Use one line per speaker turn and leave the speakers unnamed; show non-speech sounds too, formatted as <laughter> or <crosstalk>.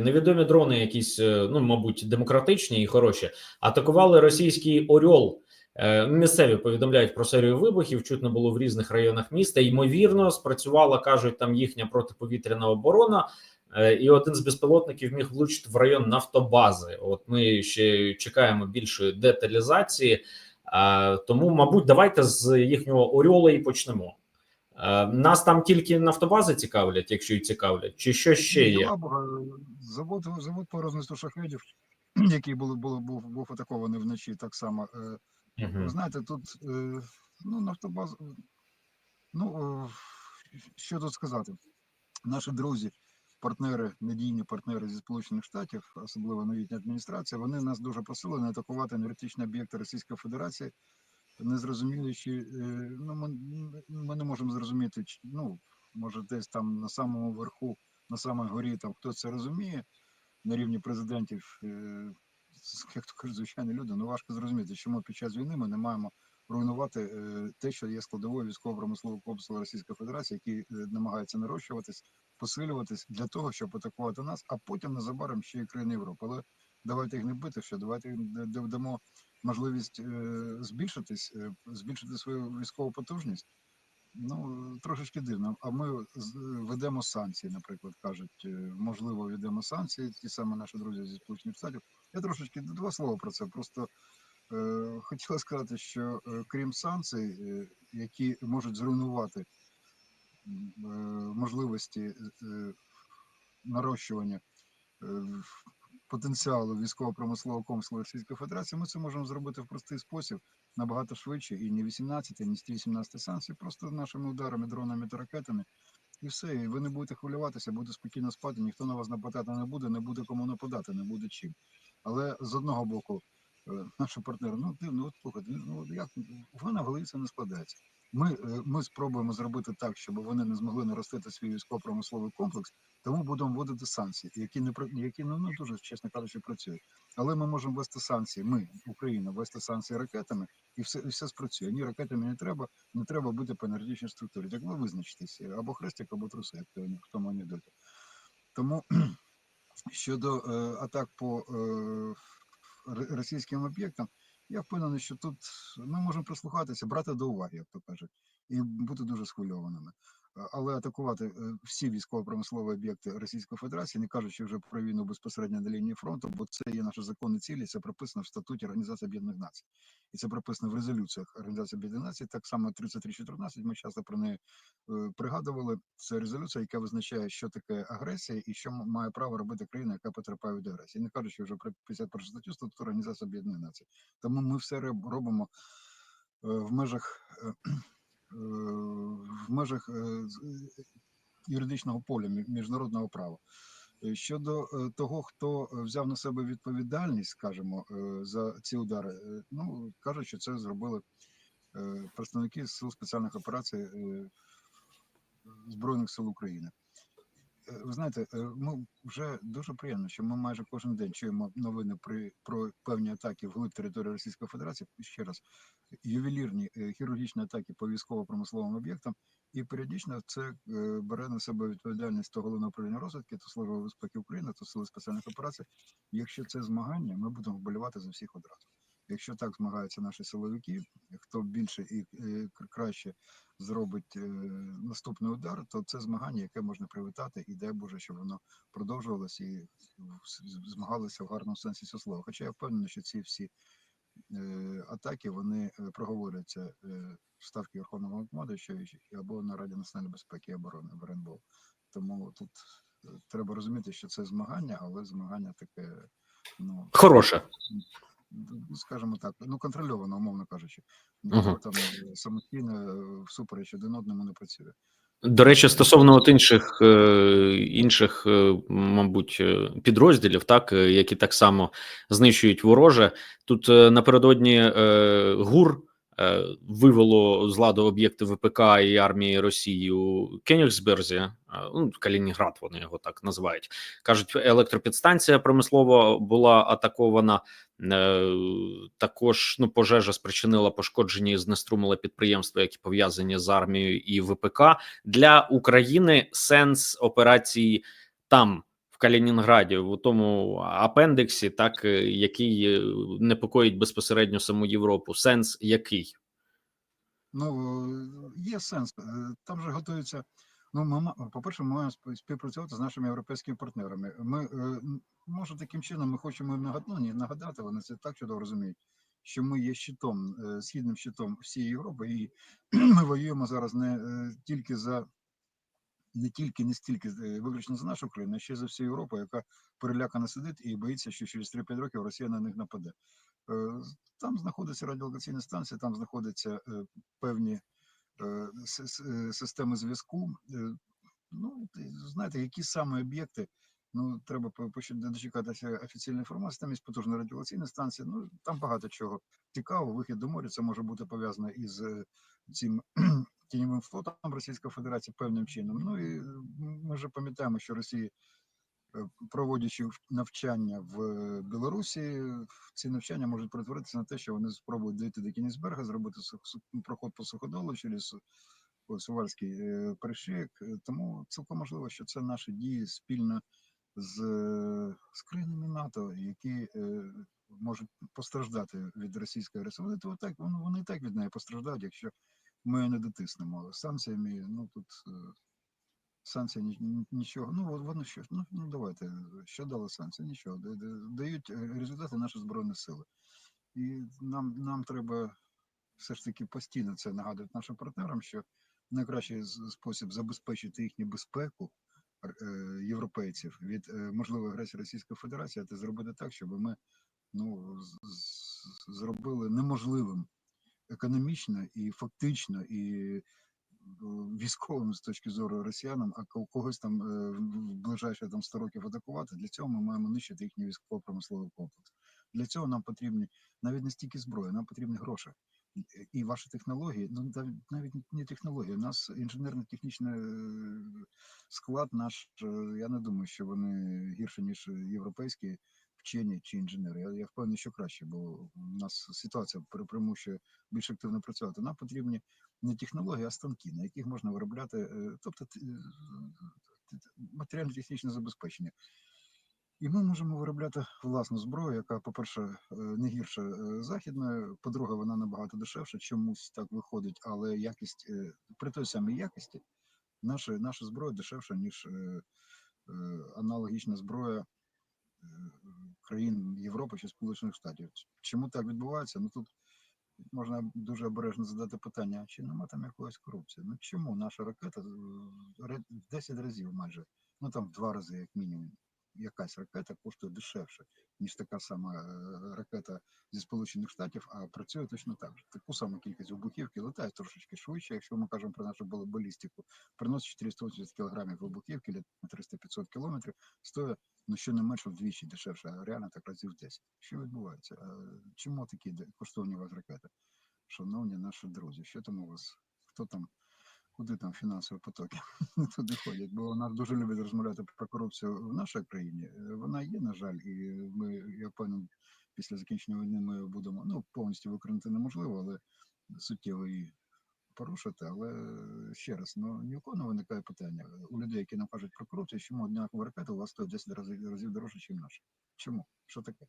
Невідомі дрони, якісь, е, ну мабуть, демократичні і хороші, атакували російський Орьол. Е, Місцеві повідомляють про серію вибухів. Чутно було в різних районах міста. Ймовірно, спрацювала кажуть там їхня протиповітряна оборона. Е, І один з безпілотників міг влучити в район нафтобази. От ми ще чекаємо більшої деталізації. Тому, мабуть, давайте з їхнього Оріола і почнемо. А, Нас там тільки нафтобази цікавлять, якщо й цікавлять, чи що ще є?
Нема Завод, завод по розмісту шахедів, <clears throat> який був, був, був, був атакований вночі так само. Е,
Мгм.
знаєте, тут е, ну, нафтобаз. Ну, е, що тут сказати? Наші друзі, партнери, надійні партнери зі Сполучених Штатів, особливо новітня адміністрація, вони нас дуже просили не атакувати енергетичні об'єкти Російської Федерації, не зрозуміючи, е, ну, ми, ми не можемо зрозуміти, чи- ну, може, десь там на самому верху, на самій горі, там хто це розуміє на рівні президентів, е, як то кажуть, звичайні люди, ну важко зрозуміти, чому під час війни ми не маємо руйнувати е, те, що є складовою військово-промислового комплексу Російської Федерації, який намагається нарощуватись, посилюватись для того, щоб атакувати нас, а потім незабаром ще й країни Європи. Але давайте їх не бити, що давайте їм дамо можливість е, збільшитись, е, збільшити свою військову потужність. Ну, трошечки дивно. А ми ведемо санкції, наприклад, кажуть, е, можливо, ведемо санкції, ті самі наші друзі зі Сполучених Штатів. Я трошечки два слова про це. Просто е, хотіла сказати, що е, крім санкцій, е, які можуть зруйнувати е, можливості е, нарощування е, потенціалу військово-промислового комплексу Російської Федерації, ми це можемо зробити в простий спосіб набагато швидше і не 18, ні 118 санкцій, просто нашими ударами, дронами та ракетами. І все, і ви не будете хвилюватися, будете спокійно спати, ніхто на вас нападати не буде, не буде кому нападати, не буде чим. Але з одного боку, е, наші партнери, ну дивно, от слухайте, ну як в мене в голові це не складається. Ми, е, ми спробуємо зробити так, щоб вони не змогли наростити свій військово-промисловий комплекс, тому будемо вводити санкції, які не які ну, ну дуже чесно кажучи працюють. Але ми можемо ввести санкції. Ми, Україна, ввести санкції ракетами, і все і все спрацює. Ні, ракетами не треба, не треба бути по енергетичній структурі. Так ви визначитесь або хрестик, або труси, як то в тому анекдоті. <clears throat> Тому щодо е, атак по е, російським об'єктам, я впевнений, що тут ми можемо прислухатися, брати до уваги, як то кажуть, і бути дуже схвильованими. Але атакувати е, всі військово-промислові об'єкти Російської Федерації, не кажучи вже про війну безпосередньо на лінії фронту, бо це є наші законні цілі, це прописано в статуті Організації Об'єднаних Націй, і це прописано в резолюціях Організації Об'єднаних Націй. Так само 3314, Ми часто про неї е, пригадували. Це резолюція, яка визначає, що таке агресія і що має право робити країна, яка потерпає від агресії. Не кажучи вже про 51 статтю статуту Організації Об'єднаних Націй. Тому ми все робимо е, в межах в межах е, е, юридичного поля міжнародного права. Е, Щодо е, того, хто е, взяв на себе відповідальність, скажімо, е, за ці удари, е, ну кажуть, що це зробили е, представники сил спеціальних операцій е, Збройних сил України. Е, Ви знаєте, е, ми вже дуже приємно, що ми майже кожен день чуємо новини при про певні атаки вглиб території Російської Федерації. Ще раз ювелірні е, хірургічні атаки по військово-промисловим об'єктам, і періодично це бере на себе відповідальність то головного управління розвідки, то служба безпеки України, то сили спеціальних операцій. Якщо це змагання, ми будемо вболівати за всіх одразу. Якщо так змагаються наші силовики, хто більше і е, краще зробить е, наступний удар, то це змагання, яке можна привітати, і дай Боже, щоб воно продовжувалося і змагалося в гарному сенсі цього слова. Хоча я впевнений, що ці всі е, атаки вони проговорюються в ставки Верховного Командуючого або на Раді національної безпеки і оборони в РНБО. Тому тут треба розуміти, що це змагання, але змагання таке, ну
Хороше.
Скажімо так, ну контрольовано, умовно кажучи, ніхто там е, самостійно е, всупереч один одному не працює.
До речі, стосовно от інших, е, інших, мабуть, підрозділів, так які так само знищують вороже. Тут напередодні ГУР вивело з ладу об'єкти ВПК і армії Росії у Кенігсберзі, е, ну Калінінград, вони його так називають. кажуть, електропідстанція промислова була атакована. Е, також ну пожежа спричинила пошкодження і знеструмила підприємства, які пов'язані з армією і ВПК для України. Сенс операції там в Калінінграді, в тому апендиксі, так е, який е, непокоїть безпосередньо саму Європу. Сенс який?
Ну, е, є сенс. Там же готується. Ну, ми, по-перше, ми маємо спів- співпрацювати з нашими європейськими партнерами. Ми, може, таким чином ми хочемо нагадати, ну, нагадати, вони це так чудово розуміють, що ми є щитом, східним щитом всієї Європи, і <clears throat> ми воюємо зараз не тільки за не тільки не стільки е, виключно за нашу країну, а ще за всю Європу, яка перелякано сидить і боїться, що через 3-5 років Росія на них нападе. Е, Там знаходиться радіолокаційна станція, там знаходяться е, певні системи зв'язку. Ну, знаєте, які саме об'єкти. Ну, треба дочекатися офіційної інформації. Там є потужна радіолокаційна станція. Ну там багато чого цікавого. Вихід до моря це може бути пов'язано із цим тіньовим флотом Російської Федерації певним чином. Ну і ми вже пам'ятаємо, що Росія, е, проводячи навчання в е, Білорусі, ці навчання можуть перетворитися на те, що вони спробують дійти до Кінісберга, зробити су- проход по суходолу через Сувальський е, перешийок. Е, Тому цілком можливо, що це наші дії спільно з, е, з країнами НАТО, які е, можуть постраждати від російської агресії. Вони так, вони, вони і так від неї постраждають, якщо ми її не дотиснемо. Санкціями, ну тут е, санкції ні- ні- нічого. Ну от вони що? Ну, ну давайте, що дали санкції? Нічого. Да- да- Дають е, результати наші збройні сили. І нам, нам треба все ж таки постійно це нагадувати нашим партнерам, що найкращий спосіб забезпечити їхню безпеку е, європейців від е, можливої агресії Російської Федерації, це зробити так, щоб ми ну, зробили неможливим економічно і фактично, і е, військовим з точки зору росіянам, а ко- когось там е, в ближайші там 100 років атакувати. Для цього ми маємо нищити їхній військово-промисловий комплекс. Для цього нам потрібні навіть не стільки зброї, нам потрібні гроші. І- ваші технології, ну навіть не технології, у нас інженерно-технічний е, склад наш. Я не думаю, що вони гірше ніж європейські вчені чи інженери. Я, я впевнений, що краще, бо у нас ситуація при- примушує більш активно працювати. Нам потрібні не технології, а станки, на яких можна виробляти, е, тобто е, матеріально-технічне забезпечення. І ми можемо виробляти власну зброю, яка, по-перше, е, не гірша західної, по-друге, вона набагато дешевша, чомусь так виходить, але якість при той самій якості наша, наша зброя дешевша, ніж аналогічна зброя країн Європи чи Сполучених Штатів. Чому так відбувається? Ну тут можна дуже обережно задати питання: чи нема там якоїсь корупції? Ну чому наша ракета в 10 разів майже, ну там в два рази, як мінімум, якась ракета коштує дешевше, ніж така сама е, ракета зі Сполучених Штатів, а працює точно так же. Таку саму кількість вибухівки летає трошечки швидше, якщо ми кажемо про нашу балістику, приносить 480 кілограмів вибухівки, на 300-500 кілометрів, стоїть ну щонайменше вдвічі дешевше, а реально так разів 10. Що відбувається? Чому такі коштовні у вас ракети? Шановні наші друзі, що там у вас? Хто там? Куди там фінансові потоки <laughs> туди ходять? Бо нас дуже люблять розмовляти про корупцію в нашій країні. Е, Вона є, на жаль, і ми, я впевнений, після закінчення війни ми будемо ну повністю виконати неможливо, але суттєво її порушити. Але ще раз, ну ні у кого виникає питання у людей, які нам кажуть про корупцію, чому однакова ракета у вас стоїть 10 разів, разів дорожче, ніж наша. Чому? Що таке?